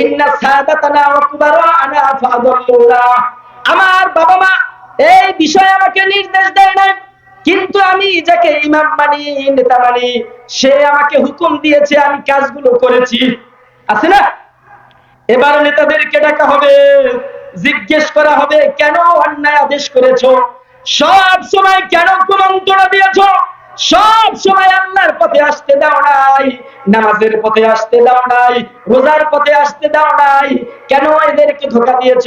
ইন্না সাদাতানা ওয়া ফাদাল্লুনা আমার বাবা মা এই বিষয়ে আমাকে নির্দেশ দেয় না কিন্তু আমি যাকে ইমাম মানি, নেতা মানি, সে আমাকে হুকুম দিয়েছে, আমি কাজগুলো করেছি। আছে না? এবার নেতাদেরকে ডাকা হবে, জিজ্ঞেস করা হবে, কেন অন্যায় আদেশ করেছ? সব সময় কেন কুমন্ত্রণা দিয়েছ? সব সময় আল্লাহর পথে আসতে দাও নাই, নামাজের পথে আসতে দাও নাই, রোজার পথে আসতে দাও নাই। কেন এদেরকে ধোকা দিয়েছ?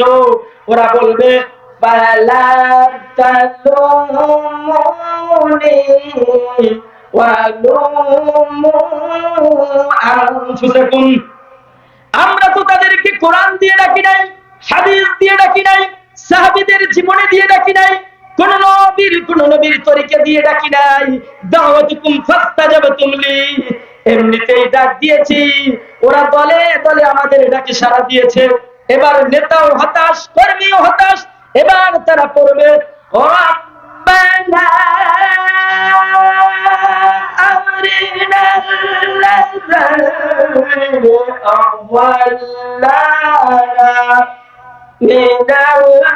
ওরা বলবে আমরা তো তাদেরকে কোরআন দিয়ে ডাকি নাই, হাদিস দিয়ে ডাকি নাই, সাহাবিদের জীবনে দিয়ে ডাকি নাই নবীর, কোন নবীর তরিকে দিয়ে ডাকি নাই। দাওয়াতুকুম ফাস্তাজাবতুম লি। এমনিতেই ডাক দিয়েছি। ওরা দলে দলে আমাদের ডাকে সাড়া দিয়েছে। এবার নেতাও হতাশ, কর্মীও হতাশ। এবার তারা পড়বে, ও من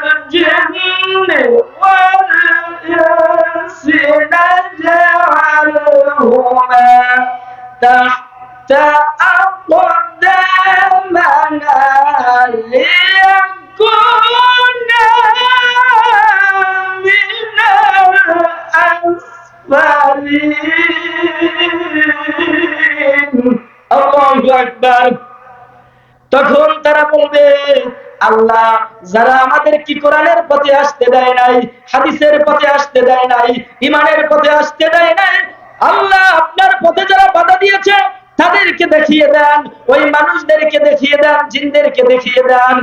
الجن والإنس نجعلهما تحت أقدامنا ليكونا من الأسفلين الله أكبر তখন তারা বলবে আল্লাহ যারা আমাদের কি কোরআনের পথে আসতে দেয় নাই, হাদিসের পথে আসতে দেয় নাই ইমানের পথে আসতে দেয় নাই, আল্লাহ আপনার পথে যারা বাধা দিয়েছে, তাদেরকে দেখিয়ে দেন, ওই মানুষদেরকে দেখিয়ে দেন, জিনদেরকে দেখিয়ে দেন।